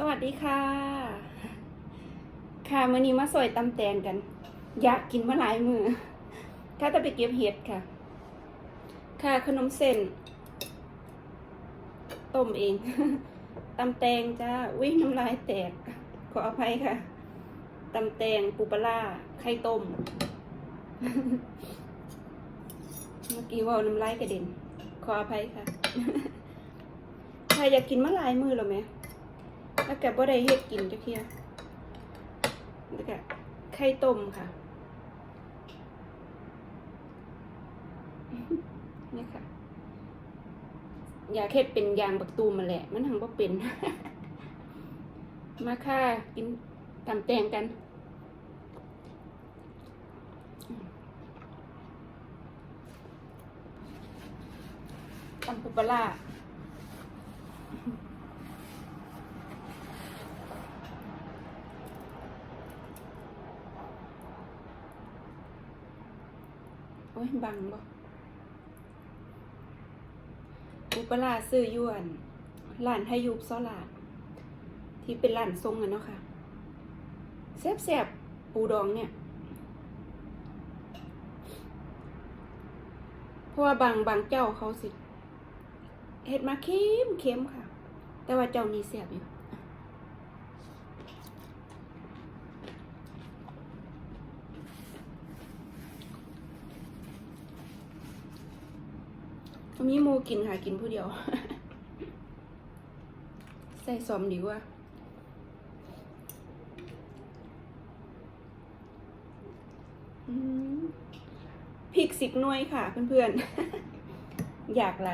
สวัสดีค่ะ ค่ะมื้อนี้มาสวยตำแตงกัน อยากกินมาหลายมือ ถ้าจะไปเก็บเห็ดค่ะ ค่ะขนมเส้นต้มเองตำแตงจ้าวิ่งน้ำลายแตก ขออภัยค่ะตำแตงปูปลาไข่ต้ม เมื่อกี้ว่าน้ำลายกระเด็น ขออภัยค่ะ ใครอยากกินมาหลายมือหรอไหม แล้วก็บ่ได้เฮ็ดกินจักเที่ยแล้วก็ไข่ต้มค่ะนี่ค่ะ อยากเฮ็ดเป็นยางบักตูมมาแหละ มันหังบ่เป็น มาค่ะ กินตำแตงกันตำปูปลา โอ้ยบังบ่ปูปลาร้าซื้อยวนร้านไทยยูบซอลาด ที่เป็นร้านทรงอะเนาะค่ะแซ่บๆปูดองเนี่ย เพราะว่าบางบางเจ้าเขาสิเฮ็ดมาเค็มเค็มค่ะ แต่ว่าเจ้านี้แซบอยู่ มีโมูกินค่ะกินผู้เดียว ใส่ซอมดีกว่าพริกสิบหน่วยค่ะ เพื่อนๆ อยากไร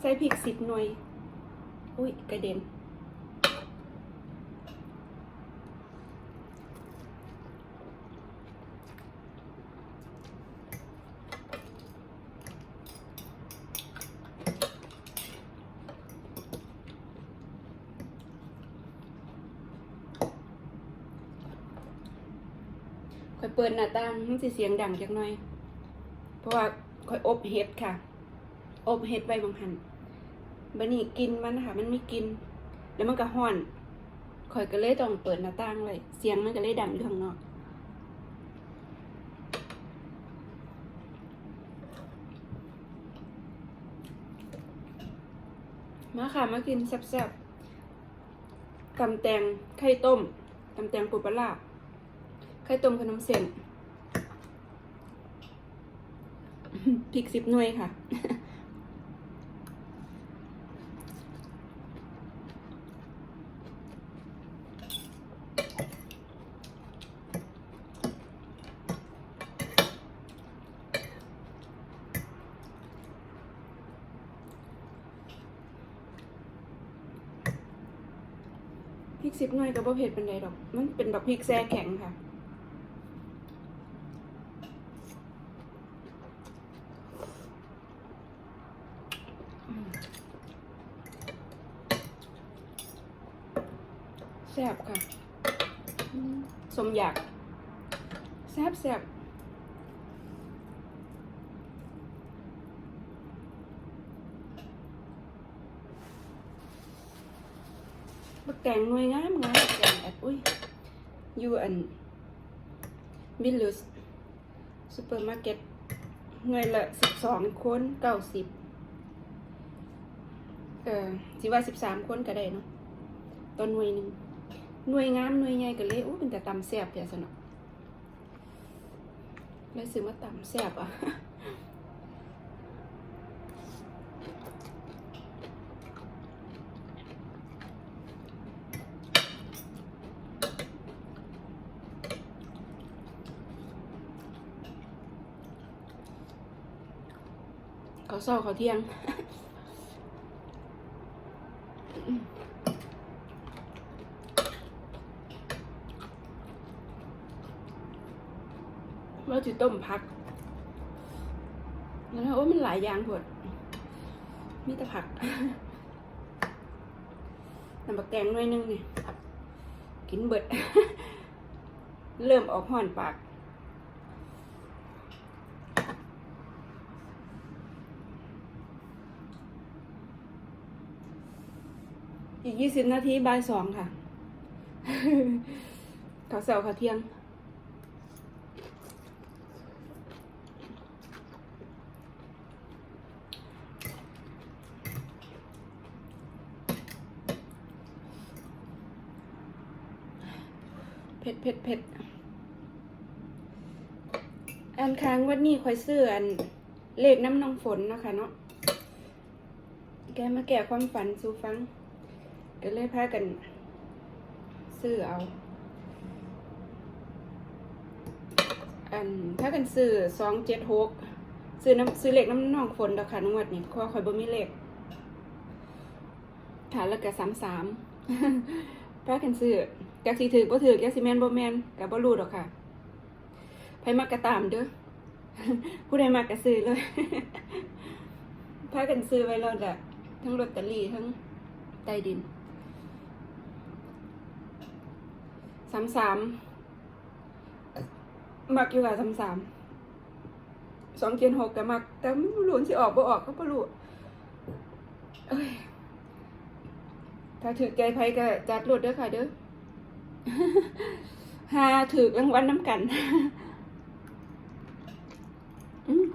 ใส่พริกสิบหน่วย อุ้ยกระเด็น ค่ อยเปิดหน้าต่างมันสิเสียงดังจักหน่อย เพราะว่าค่อยอบเห็ดค่ะ อบเห็ดไว้บางหันบันนี้กินมันนะคะมันไม่กิน แล้วมันก็ห้อนค่อยก็เลยต้องเปิดหน้าต่างไว้เสียงมันก็เลยดังอยู่ข้างนอกมาค่ะมากินแซ่บๆตำแตงไข่ต้มตำแตงปูปลาร้า ไข่ต้มขนมเส้นพริกสิบหน่วยค่ะ พริกสิบหน่วยกับบ่เผ็ดเป็นไรดอก มันเป็นแบบพริกแซ่แข็งค่ะ แซ่บค่ะอืมสมอยาก แซ่บแซ่บบักแตงหน่วยงามงามบักแตงแอดอุ้ยอยู่อันบิลลุสซูเปอร์มาร์เก็ตหน่วยละสิบสองคนเก้าสิบเออสิว่าสิบสามคนก็ได้เนาะตอนหน่วยหนึ่ง หน่วยงามหน่วยใหญ่ก็เลยอู้เป็นแต่ตำแซ่บเพียสนอเลยซื้อมาตำแซ่บอะเขาเศร้าเขาเที่ยง เราจะต้มผักแล้วโอ้มันหลายอย่างผดมีแต่ผักน้ำบักแตงหน่อยนึงนี่กินเบิด เริ่มออกห่อนปากอีกยี่สิบนาทีบ่ายสองค่ะ เขาวเสาร์เขาวเที่ยง เผ็ดเผ็ดเผ็ดอันค้างวันนี้คอยซื้ออันเลขน้ำนองฝนนะคะเนาะ แกมาแก่ความฝันสูฟัง ก็เลยพากัน ซื้อเอา อันพากันซื้อสองเจ็ดหกซื้อน้ำซื้อเลขน้ำนองฝนดอกค่ะนงวดนี่เพราะว่าคอยบ่มีเลขค่ะแล้วก็สามสามพากันซื้อ แกกสิถือบ่ถือแกกสิแมนบ่แมนกับบ่รู้ดอกค่ะไผมักกระตามเด้อผู้ใดมักก็ซื้อเลยพากันซื้อไว้แล้วแหละทั้งลอตเตอรี่ทั้งใต้ดินสามสามมักอยู่กับสามสามสองเจ็ดหกก็มัก แต่ไม่รู้สิออกบ่ออกก็บ่รู้เอ้ยถ้าถือใจไผก็จัดรถเด้อค่ะเด้อ หาถือรางวัลน้ำกันอืม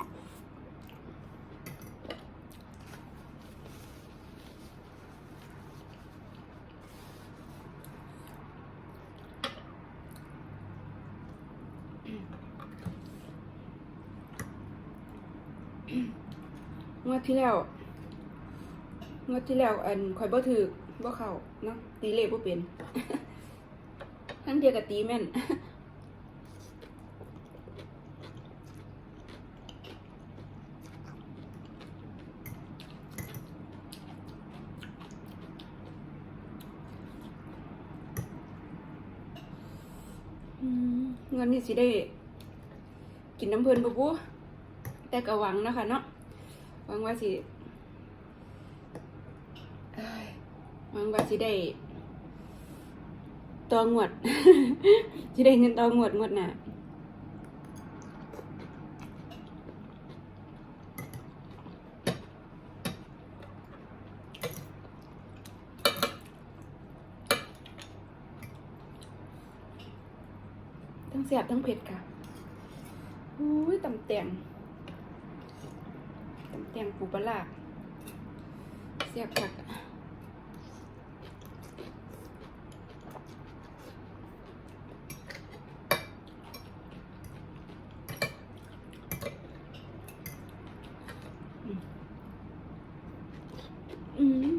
งวดที่แล้วงวดที่แล้วอันข่อยบ่ถือบ่เข้าเนาะตีเลขบ่เป็น ทั้งเดียวกับตีแม่นเงินนี่สิได้ กินน้ำเพลินปะปูแต่ก็หวังนะคะเนาะหวังว่าสิหวังว่าสิได้ ตองวดสิได้เงินตองวดงวดหน่ะทั้งแสบทั้งเผ็ดค่ะอุ้ยตำแตงตำแตงปูปลาร้าแซ่บคักอะอืม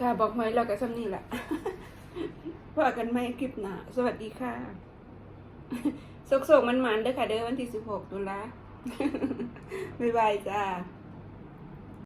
ค่ะบอกหวยเราก็ซ้ำนี่แหละว่ากันไม่คลิปหนาสวัสดีค่ะสกๆมันๆเด้อค่ะ เด้อวันที่สิบหกตุลาบ๊ายบายจ้า